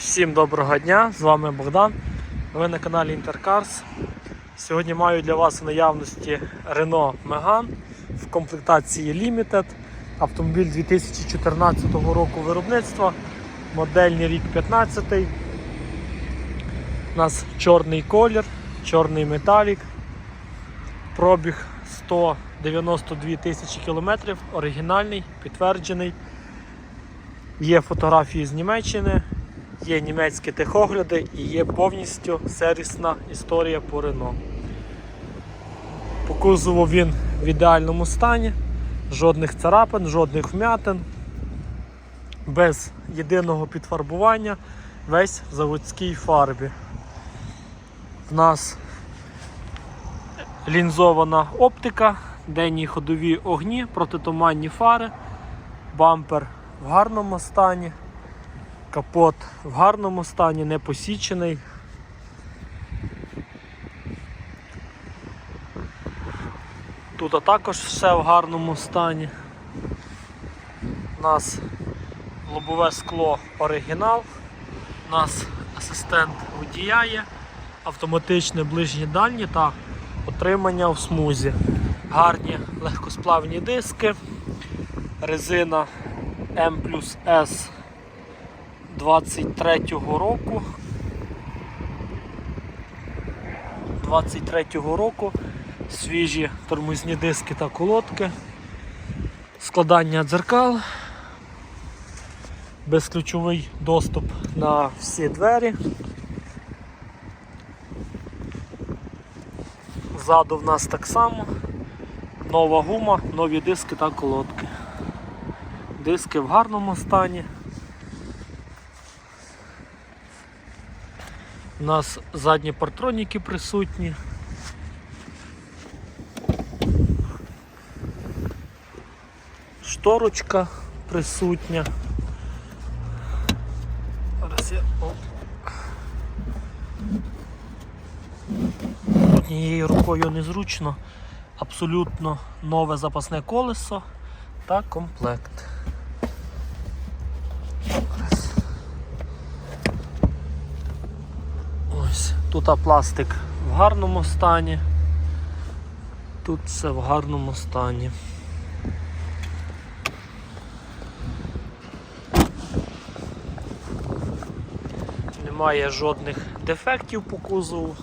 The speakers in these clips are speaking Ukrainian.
Всім доброго дня, з вами Богдан. Ви на каналі Intercars. Сьогодні маю для вас в наявності Renault Megane в комплектації Limited. Автомобіль 2014 року виробництва, модельний рік 15. У нас чорний колір, чорний металік. Пробіг 192 тисячі кілометрів, оригінальний, підтверджений. Є фотографії з Німеччини, є німецькі техогляди і є повністю сервісна історія по Рено. По кузову він в ідеальному стані, жодних царапин, жодних вмятин, без єдиного підфарбування, весь в заводській фарбі. В нас лінзована оптика, денні ходові огні, протитуманні фари, бампер в гарному стані, капот в гарному стані, не посічений. Тут також все в гарному стані. У нас лобове скло оригінал, у нас асистент водія є, автоматичне ближнє дальнє та отримання в смузі. Гарні легкосплавні диски, резина М плюс С 23-го року. 23-го року свіжі тормозні диски та колодки, складання дзеркал, безключовий доступ на всі двері. Ззаду в нас так само, нова гума, нові диски та колодки. Диски в гарному стані. У нас задні партроніки присутні. Шторочка присутня. Зараз я. Однією рукою незручно. Абсолютно нове запасне колесо та комплект. Ось, тут пластик в гарному стані, тут все в гарному стані. Немає жодних дефектів по кузову.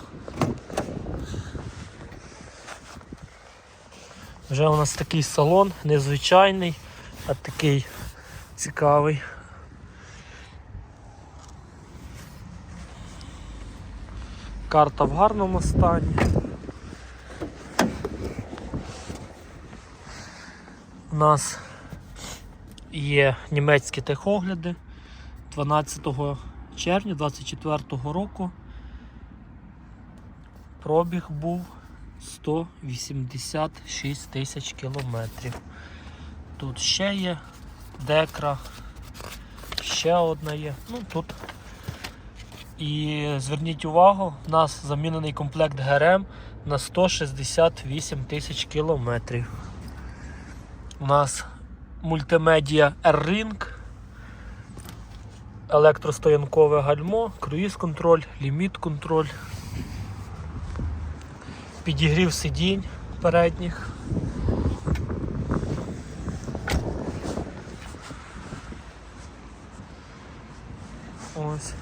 Вже у нас такий салон, незвичайний, а такий цікавий. Карта в гарному стані. У нас є німецькі техогляди 12 червня 24 року. Пробіг був 186 тисяч кілометрів. Тут ще є декра, ще одна є. Ну тут і зверніть увагу, у нас замінений комплект ГРМ на 168 тисяч кілометрів. У нас мультимедіа R-Ring, електростоянкове гальмо, круїз-контроль, ліміт-контроль, підігрів сидінь передніх. Ось.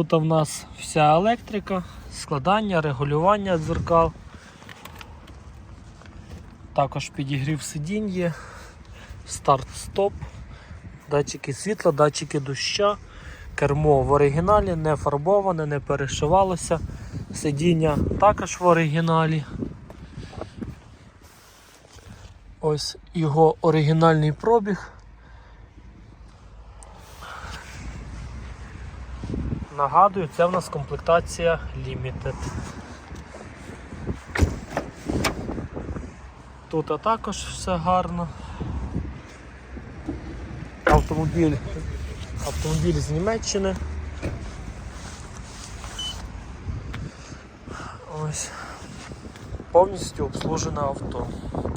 Тут в нас вся електрика, складання, регулювання дзеркал. Також підігрів сидінь є, старт-стоп, датчики світла, датчики доща, кермо в оригіналі, не фарбоване, не перешивалося. Сидіння також в оригіналі. Ось його оригінальний пробіг. Нагадую, це в нас комплектація Limited. Тут також все гарно. Автомобіль, автомобіль з Німеччини. Ось. повністю обслужене авто.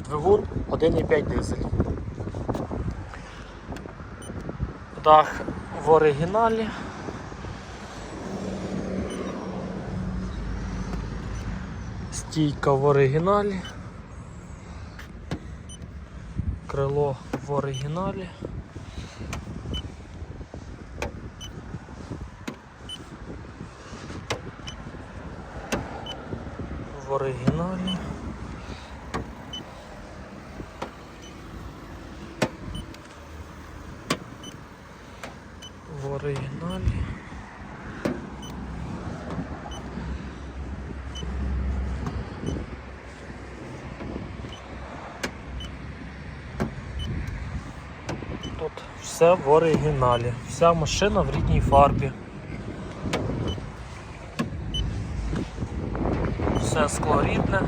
Двигун 1,5 дизель. Дах в оригіналі. Стійка в оригіналі. Крило в оригіналі. В оригіналі. В оригіналі. Тут все в оригіналі. Вся машина в рідній фарбі. Все скло рідне.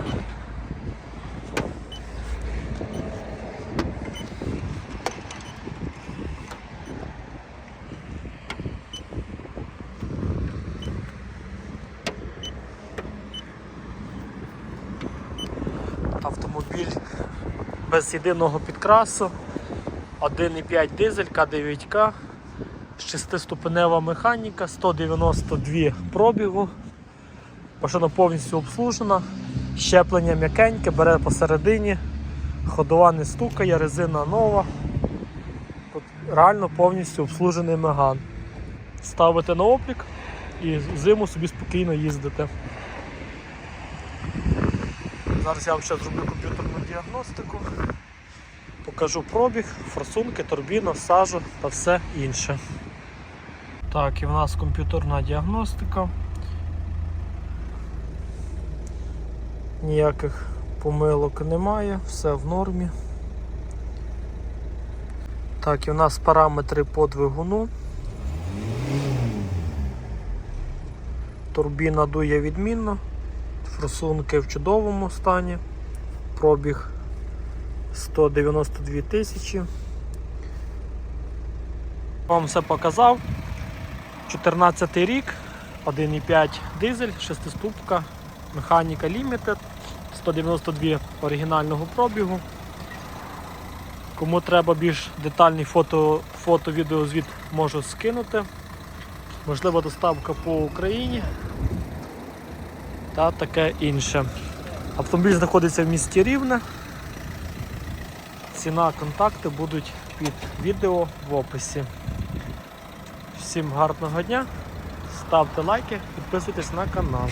Автомобіль без єдиного підкрасу. 1,5 дизель К9К, 6-ступенева механіка, 192 пробігу. Машина повністю обслужена, щеплення м'якеньке, бере посередині, ходова не стукає, резина нова. Тут реально повністю обслужений меган. Ставите на облік і зиму собі спокійно їздите. Зараз я вам ще зроблю комп'ютерну діагностику. Покажу пробіг, форсунки, турбіну, сажу та все інше. Так, і в нас комп'ютерна діагностика. Ніяких помилок немає, все в нормі. Так, і в нас параметри по двигуну. Турбіна дує відмінно, форсунки в чудовому стані, пробіг 192 тисячі. Вам все показав. 14 рік, 1,5 дизель, 6-ступка, механіка Limited, 192 оригінального пробігу. Кому треба більш детальний фото, фото відеозвіт можу скинути. Можливо, доставка по Україні та таке інше. Автомобіль знаходиться в місті Рівне. Ціна, контакти будуть під відео в описі. Всім гарного дня, ставте лайки, підписуйтесь на канал.